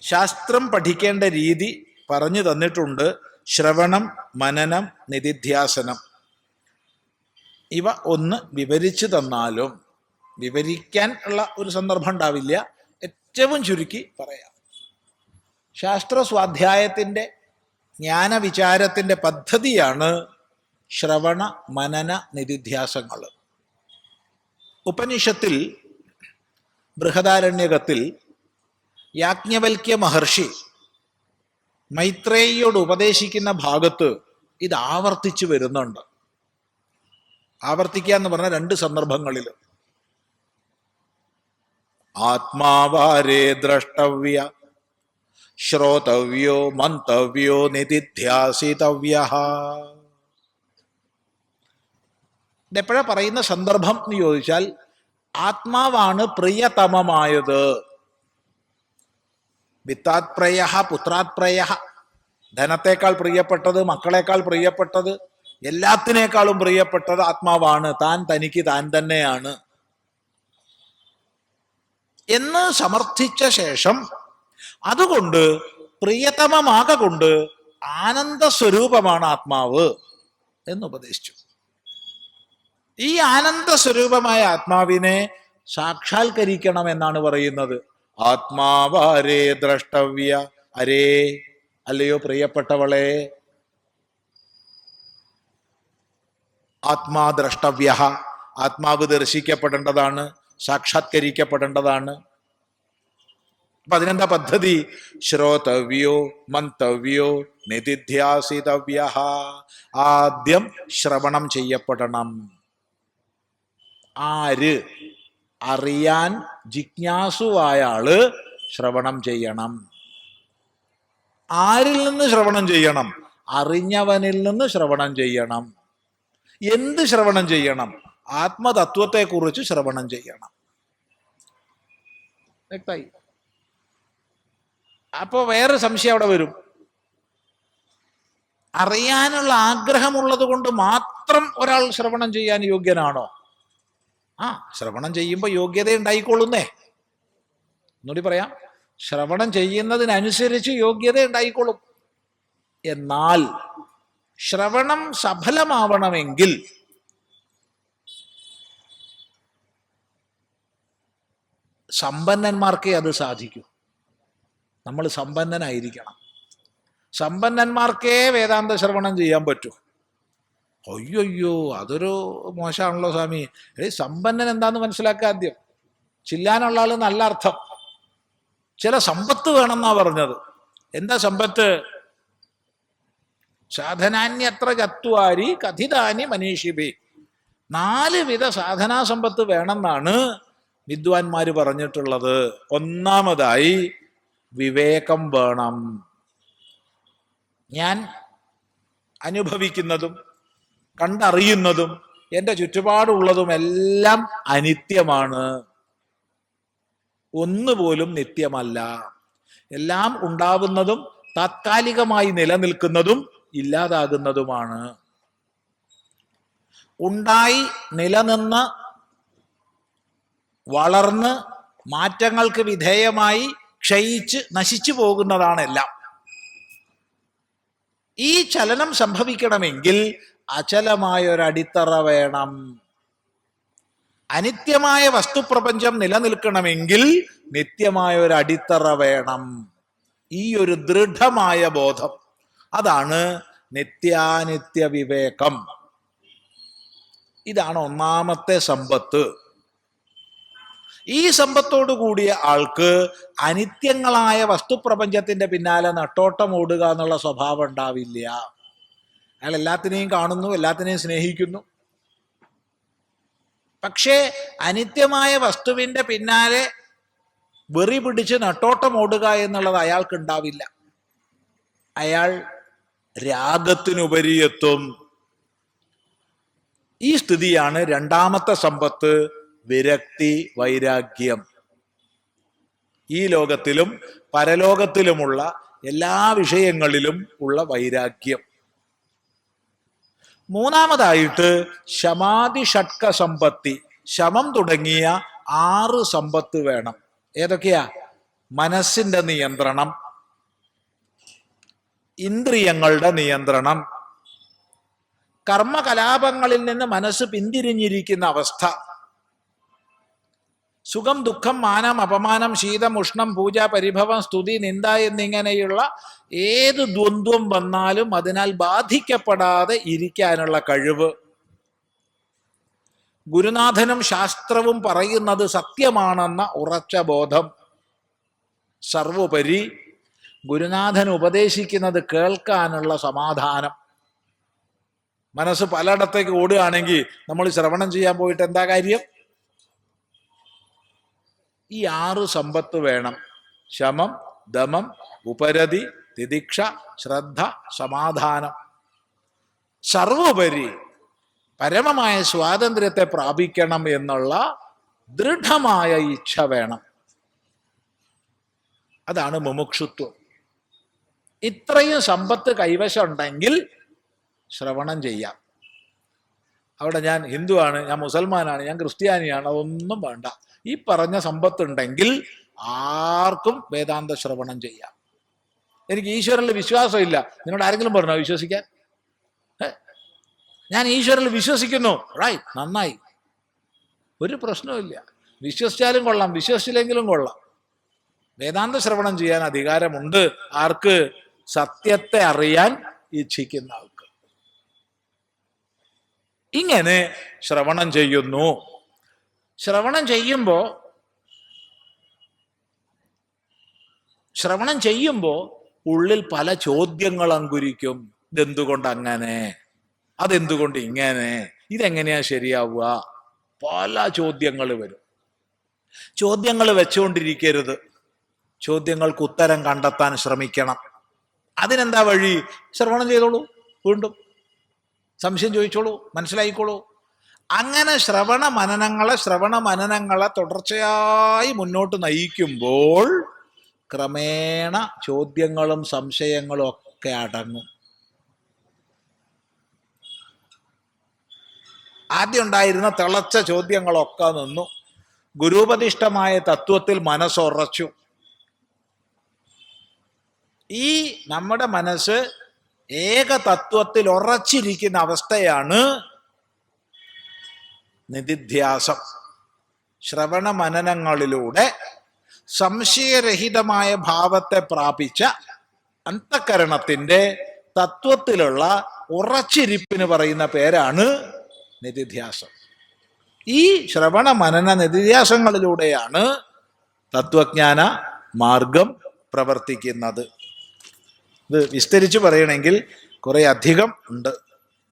ശാസ്ത്രം പഠിക്കേണ്ട രീതി പറഞ്ഞു തന്നിട്ടുണ്ട്. ശ്രവണം മനനം നിധിധ്യാസനം. ഇവ ഒന്ന് വിവരിച്ചു തന്നാലും വിവരിക്കാൻ ഉള്ള ഒരു സന്ദർഭം ഉണ്ടാവില്ല. ഏറ്റവും ചുരുക്കി പറയാം. ശാസ്ത്ര സ്വാധ്യായത്തിന്റെ ജ്ഞാനവിചാരത്തിന്റെ പദ്ധതിയാണ് ശ്രവണ മനന നിധിധ്യാസങ്ങൾ. ഉപനിഷത്തിൽ ബൃഹദാരണ്യകത്തിൽ യാജ്ഞവൽക്യ മഹർഷി മൈത്രേയിയോട് ഉപദേശിക്കുന്ന ഭാഗത്ത് ഇത് ആവർത്തിച്ചു വരുന്നുണ്ട്. ആവർത്തിക്കുക എന്ന് പറഞ്ഞ രണ്ട് സന്ദർഭങ്ങളിൽ. ആത്മാവാരേ ദ്രഷ്ടവ്യ ശ്രോതവ്യോ മന്തവ്യോ നിധിധ്യാസിതവ്യ ഇതെപ്പോഴാ പറയുന്ന സന്ദർഭം എന്ന് ചോദിച്ചാൽ ആത്മാവാണ് പ്രിയതമമായത്. വിത്താത്പ്രയ പുത്രാത്പ്രയ ധനത്തെക്കാൾ പ്രിയപ്പെട്ടത് മക്കളെക്കാൾ പ്രിയപ്പെട്ടത് എല്ലാത്തിനേക്കാളും പ്രിയപ്പെട്ടത് ആത്മാവാണ്. താൻ തനിക്ക് താൻ തന്നെയാണ്. എന്ന് സമർത്ഥിച്ച ശേഷം അതുകൊണ്ട് പ്രിയതമമാകൊണ്ട് ആനന്ദ സ്വരൂപമാണ് ആത്മാവ് എന്ന് ഉപദേശിച്ചു. ഈ ആനന്ദ സ്വരൂപമായ ആത്മാവിനെ സാക്ഷാത്കരിക്കണം എന്നാണ് പറയുന്നത്. ആത്മാവാരേ ദ്രഷ്ടവ്യ അരേ അല്ലയോ പ്രിയപ്പെട്ടവളെ? ആത്മാ ദ്രഷ്ടവ്യ ആത്മാവ് ദർശിക്കപ്പെടേണ്ടതാണ് സാക്ഷാത്കരിക്കപ്പെടേണ്ടതാണ്. അപ്പൊ അതിനെന്താ പദ്ധതി? ശ്രോതവ്യോ മന്തവ്യോ നിധിധ്യാസിതവ്യ ആദ്യം ശ്രവണം ചെയ്യപ്പെടണം. ആര്? അറിയാൻ ജിജ്ഞാസുവായ ആൾ ശ്രവണം ചെയ്യണം. ആരിൽ നിന്ന് ശ്രവണം ചെയ്യണം? അറിഞ്ഞവനിൽ നിന്ന് ശ്രവണം ചെയ്യണം. എന്ത് ശ്രവണം ചെയ്യണം? ആത്മതത്വത്തെ കുറിച്ച് ശ്രവണം ചെയ്യണം. വ്യക്തമായി. അപ്പോൾ വേറെ സംശയം അവിടെ വരും. അറിയാനുള്ള ആഗ്രഹമുള്ളത് കൊണ്ട് മാത്രം ഒരാൾ ശ്രവണം ചെയ്യാൻ യോഗ്യനാണോ? ആ ശ്രവണം ചെയ്യുമ്പോൾ യോഗ്യത ഉണ്ടായിക്കൊള്ളുന്നേ. ഒന്നുകൂടി പറയാം. ശ്രവണം ചെയ്യുന്നതിനനുസരിച്ച് യോഗ്യത ഉണ്ടായിക്കൊള്ളും. എന്നാൽ ശ്രവണം സഫലമാവണമെങ്കിൽ സമ്പന്നന്മാർക്കേ അത് സാധിക്കൂ. നമ്മൾ സമ്പന്നനായിരിക്കണം. സമ്പന്നന്മാർക്കേ വേദാന്ത ശ്രവണം ചെയ്യാൻ പറ്റൂ. അയ്യോ അതൊരു മോശമാണല്ലോ സ്വാമി. ഏ സമ്പന്നൻ എന്താന്ന് മനസ്സിലാക്കുക ആദ്യം. ചില്ലാനുള്ള ആൾ നല്ല അർത്ഥം. ചില സമ്പത്ത് വേണമെന്നാ പറഞ്ഞത്. എന്താ സമ്പത്ത്? സാധനാന്യത്ര ചത്വാരി കഥിതാനി മനീഷിബി നാല് വിധ സാധനാ സമ്പത്ത് വേണമെന്നാണ് വിദ്വാൻമാർ പറഞ്ഞിട്ടുള്ളത്. ഒന്നാമതായി വിവേകം വേണം. ഞാൻ അനുഭവിക്കുന്നതും കണ്ടറിയുന്നതും എന്റെ ചുറ്റുപാടുള്ളതും എല്ലാം അനിത്യമാണ്. ഒന്നുപോലും നിത്യമല്ല. എല്ലാം ഉണ്ടാവുന്നതും താത്കാലികമായി നിലനിൽക്കുന്നതും ഇല്ലാതാകുന്നതുമാണ്. ഉണ്ടായി നിലനിന്ന് വളർന്ന് മാറ്റങ്ങൾക്ക് വിധേയമായി ക്ഷയിച്ച് നശിച്ചു പോകുന്നതാണ് എല്ലാം. ഈ ചലനം സംഭവിക്കണമെങ്കിൽ അചലമായ ഒരു അടിത്തറ വേണം. അനിത്യമായ വസ്തുപ്രപഞ്ചം നിലനിൽക്കണമെങ്കിൽ നിത്യമായ ഒരു അടിത്തറ വേണം. ഈ ഒരു ദൃഢമായ ബോധം. അതാണ് നിത്യാനിത്യ വിവേകം. ഇതാണ് ഒന്നാമത്തെ സമ്പത്ത്. ഈ സമ്പത്തോടു കൂടിയ ആൾക്ക് അനിത്യങ്ങളായ വസ്തുപ്രപഞ്ചത്തിന്റെ പിന്നാലെ നട്ടോട്ടം ഓടുക എന്നുള്ള സ്വഭാവം ഉണ്ടാവില്ല. അയാൾ എല്ലാത്തിനെയും കാണുന്നു എല്ലാത്തിനെയും സ്നേഹിക്കുന്നു. പക്ഷേ അനിത്യമായ വസ്തുവിന്റെ പിന്നാലെ വെറി പിടിച്ച് നട്ടോട്ടം ഓടുക എന്നുള്ളത് അയാൾക്ക് ഉണ്ടാവില്ല അയാൾ രാഗത്തിനുപരിയെത്തും ഈ സ്ഥിതിയാണ് രണ്ടാമത്തെ സമ്പത്ത് വിരക്തി വൈരാഗ്യം. ഈ ലോകത്തിലും പരലോകത്തിലുമുള്ള എല്ലാ വിഷയങ്ങളിലും ഉള്ള വൈരാഗ്യം. മൂന്നാമതായിട്ട് ശമാതി ഷട്ക സമ്പത്തി. ശമം തുടങ്ങിയ ആറ് സമ്പത്ത് വേണം. ഏതൊക്കെയാ? മനസ്സിന്റെ നിയന്ത്രണം ഇന്ദ്രിയങ്ങളുടെ നിയന്ത്രണം കർമ്മകലാപങ്ങളിൽ നിന്ന് മനസ്സ് പിന്തിരിഞ്ഞിരിക്കുന്ന അവസ്ഥ. സുഖം ദുഃഖം മാനം അപമാനം ശീതം ഉഷ്ണം പൂജ പരിഭവം സ്തുതി നിന്ദ എന്നിങ്ങനെയുള്ള ഏത് ദ്വന്ദ്വം വന്നാലും അതിനാൽ ബാധിക്കപ്പെടാതെ ഇരിക്കാനുള്ള കഴിവ്. ഗുരുനാഥനും ശാസ്ത്രവും പറയുന്നത് സത്യമാണെന്ന ഉറച്ച ബോധം. സർവോപരി ഗുരുനാഥൻ ഉപദേശിക്കുന്നത് കേൾക്കാനുള്ള സമാധാനം. മനസ്സ് പലയിടത്തേക്ക് ഓടുകയാണെങ്കിൽ നമ്മൾ ശ്രവണം ചെയ്യാൻ പോയിട്ട് എന്താ കാര്യം? ഈ ആറ് സമ്പത്ത് വേണം. ശമം ദമം ഉപരതി തിദിക്ഷ ശ്രദ്ധ സമാധാനം. സർവോപരി പരമമായ സ്വാതന്ത്ര്യത്തെ പ്രാപിക്കണം എന്നുള്ള ദൃഢമായ ഇച്ഛ വേണം. അതാണ് മുമുക്ഷുത്വം. ഇത്രയും സമ്പത്ത് കൈവശം ഉണ്ടെങ്കിൽ ശ്രവണം ചെയ്യാം. അവിടെ ഞാൻ ഹിന്ദുവാണ് ഞാൻ മുസൽമാനാണ് ഞാൻ ക്രിസ്ത്യാനിയാണ് അതൊന്നും വേണ്ട. ഈ പറഞ്ഞ സമ്പത്തുണ്ടെങ്കിൽ ആർക്കും വേദാന്ത ശ്രവണം ചെയ്യാം. എനിക്ക് ഈശ്വരനിൽ വിശ്വാസമില്ല. നിന്നോട് ആരെങ്കിലും പറഞ്ഞോ വിശ്വസിക്കാൻ? ഞാൻ ഈശ്വരനിൽ വിശ്വസിക്കുന്നു. റൈറ്റ് നന്നായി. ഒരു പ്രശ്നവുമില്ല വിശ്വസിച്ചാലും കൊള്ളാം വിശ്വസിച്ചില്ലെങ്കിലും കൊള്ളാം. വേദാന്ത ശ്രവണം ചെയ്യാൻ അധികാരമുണ്ട്. ആർക്ക്? സത്യത്തെ അറിയാൻ ഇച്ഛിക്കുന്ന ആൾക്ക് ഇങ്ങനെ ശ്രവണം ചെയ്യുന്നു. ശ്രവണം ചെയ്യുമ്പോൾ ശ്രവണം ചെയ്യുമ്പോൾ ഉള്ളിൽ പല ചോദ്യങ്ങൾ അങ്കുരിക്കും. ഇതെന്തുകൊണ്ട് അങ്ങനെ അതെന്തുകൊണ്ട് ഇങ്ങനെ ഇതെങ്ങനെയാ ശരിയാവുക? പല ചോദ്യങ്ങൾ വരും. ചോദ്യങ്ങൾ വെച്ചുകൊണ്ടിരിക്കരുത് ചോദ്യങ്ങൾക്ക് ഉത്തരം കണ്ടെത്താൻ ശ്രമിക്കണം. അതിനെന്താ വഴി? ശ്രവണം ചെയ്തോളൂ വീണ്ടും. സംശയം ചോദിച്ചോളൂ മനസ്സിലായിക്കോളൂ. അങ്ങനെ ശ്രവണ മനനങ്ങളെ ശ്രവണ മനനങ്ങളെ തുടർച്ചയായി മുന്നോട്ട് നയിക്കുമ്പോൾ ക്രമേണ ചോദ്യങ്ങളും സംശയങ്ങളും ഒക്കെ അടങ്ങും. ആദ്യം ഉണ്ടായിരുന്ന തിളച്ച ചോദ്യങ്ങളൊക്കെ നിന്നു. ഗുരുപതിഷ്ഠമായ തത്വത്തിൽ മനസ്സുറച്ചു. ഈ നമ്മുടെ മനസ്സ് ഏക തത്വത്തിൽ ഉറച്ചിരിക്കുന്ന അവസ്ഥയാണ് നിധിധ്യാസം. ശ്രവണ മനനങ്ങളിലൂടെ സംശയരഹിതമായ ഭാവത്തെ പ്രാപിച്ച അന്തക്കരണത്തിന്റെ തത്വത്തിലുള്ള ഉറച്ചിരിപ്പിന് പറയുന്ന പേരാണ് നിധിധ്യാസം. ഈ ശ്രവണ മനന നിധിധ്യാസങ്ങളിലൂടെയാണ് തത്വജ്ഞാന മാർഗം പ്രവർത്തിക്കുന്നത്. ഇത് വിസ്തരിച്ച് പറയണമെങ്കിൽ കുറേ അധികം ഉണ്ട്.